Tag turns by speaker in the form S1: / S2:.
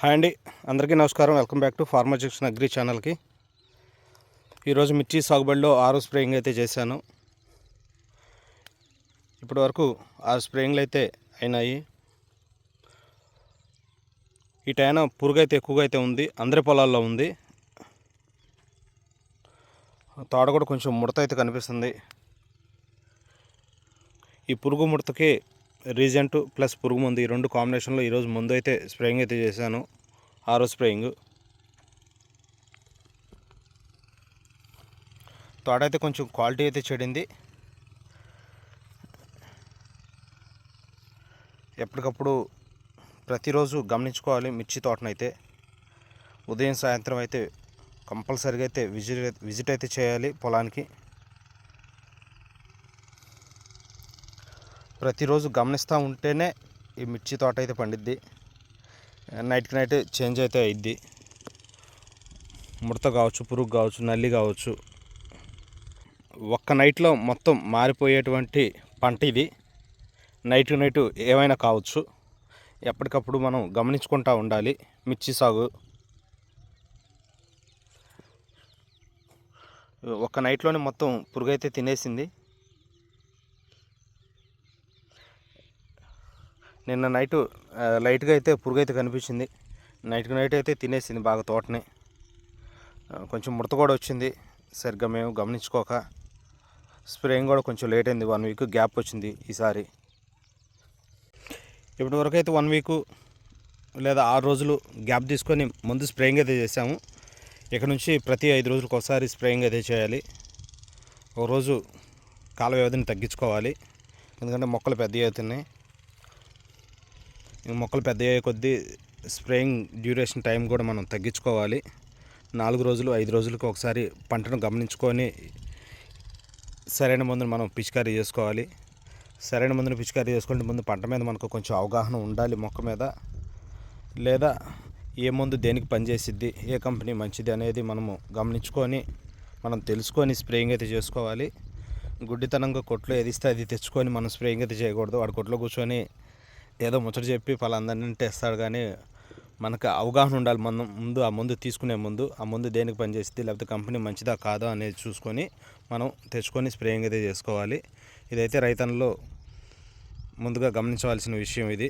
S1: Hi అండి. అందరికీ నమస్కారం. Welcome back to Farmagics agri ఛానల్కి. ఈరోజు మిర్చి సాగుబడిలో ఆరు స్ప్రేయింగ్ అయితే చేశాను. ఇప్పటి వరకు ఆరు స్ప్రేయింగ్లు అయితే అయినాయి. ఈ టైన పురుగు అయితే ఎక్కువగా అయితే ఉంది. అందరి పొలాల్లో ఉంది. తోడ కూడా కొంచెం ముడత అయితే కనిపిస్తుంది. ఈ పురుగు ముడతకి రీజెంట్ ప్లస్ పురుగు మందు ఈ రెండు కాంబినేషన్లో ఈరోజు ముందు అయితే స్ప్రేయింగ్ అయితే చేశాను. ఆరో స్ప్రేయింగ్. తోట అయితే కొంచెం క్వాలిటీ అయితే చెడింది. ఎప్పటికప్పుడు ప్రతిరోజు గమనించుకోవాలి మిర్చి తోటనైతే. ఉదయం సాయంత్రం అయితే కంపల్సరీగా అయితే విజిట్ విజిట్ అయితే చేయాలి పొలానికి. ప్రతిరోజు గమనిస్తూ ఉంటేనే ఈ మిర్చి తోట అయితే పండిద్ది. నైట్కి నైట్ చేంజ్ అయితే అయిద్ది. ముడత కావచ్చు పురుగు కావచ్చు నల్లి కావచ్చు. ఒక్క నైట్లో మొత్తం మారిపోయేటువంటి పంట ఇది. నైట్ నైట్ ఏమైనా కావచ్చు. ఎప్పటికప్పుడు మనం గమనించుకుంటూ ఉండాలి మిర్చి సాగు. ఒక్క నైట్లోనే మొత్తం పురుగు అయితే తినేసింది. నిన్న నైట్ లైట్గా అయితే పురుగు అయితే కనిపించింది. నైట్కి నైట్ అయితే తినేసింది బాగా తోటని. కొంచెం ముడత కూడా వచ్చింది. సరిగ్గా మేము గమనించుకోక. స్ప్రేయింగ్ కూడా కొంచెం లేట్ అయింది. వన్ వీక్ గ్యాప్ వచ్చింది ఈసారి. ఇప్పటి వరకు అయితే వన్ వీకు లేదా ఆరు రోజులు గ్యాప్ తీసుకొని ముందు స్ప్రేయింగ్ అయితే చేసాము ఇక్కడ నుంచి ప్రతి ఐదు రోజులకు ఒకసారి స్ప్రేయింగ్ అయితే చేయాలి. ఒక రోజు కాల వ్యవధిని తగ్గించుకోవాలి. ఎందుకంటే మొక్కలు పెద్దవి అవుతున్నాయి. మొక్కలు పెద్ద అయ్యే కొద్దీ స్ప్రేయింగ్ డ్యూరేషన్ టైం కూడా మనం తగ్గించుకోవాలి. నాలుగు రోజులు ఐదు రోజులకు ఒకసారి పంటను గమనించుకొని సరైన మందును మనం పిచికారీ చేసుకోవాలి. సరైన మందును పిచికారీ చేసుకుంటే ముందు పంట మీద మనకు కొంచెం అవగాహన ఉండాలి మొక్క మీద. లేదా ఏ మందు దేనికి పనిచేసిద్ది ఏ కంపెనీ మంచిది అనేది మనము గమనించుకొని మనం తెలుసుకొని స్ప్రేయింగ్ అయితే చేసుకోవాలి. గుడ్డితనంగా కొట్లో ఏది ఇస్తే అది తెచ్చుకొని మనం స్ప్రేయింగ్ అయితే చేయకూడదు. వాడి కొట్లో కూర్చొని ఏదో ముచ్చట చెప్పి పలాందరినీ తెస్తాడు కానీ మనకు అవగాహన ఉండాలి మనం ముందు ఆ ముందు తీసుకునే ముందు ఆ ముందు దేనికి పనిచేస్తుంది లేకపోతే కంపెనీ మంచిదా కాదా అనేది చూసుకొని మనం తెచ్చుకొని స్ప్రేయింగ్ అయితే చేసుకోవాలి. ఇదైతే రైతన్లో ముందుగా గమనించవలసిన విషయం ఇది.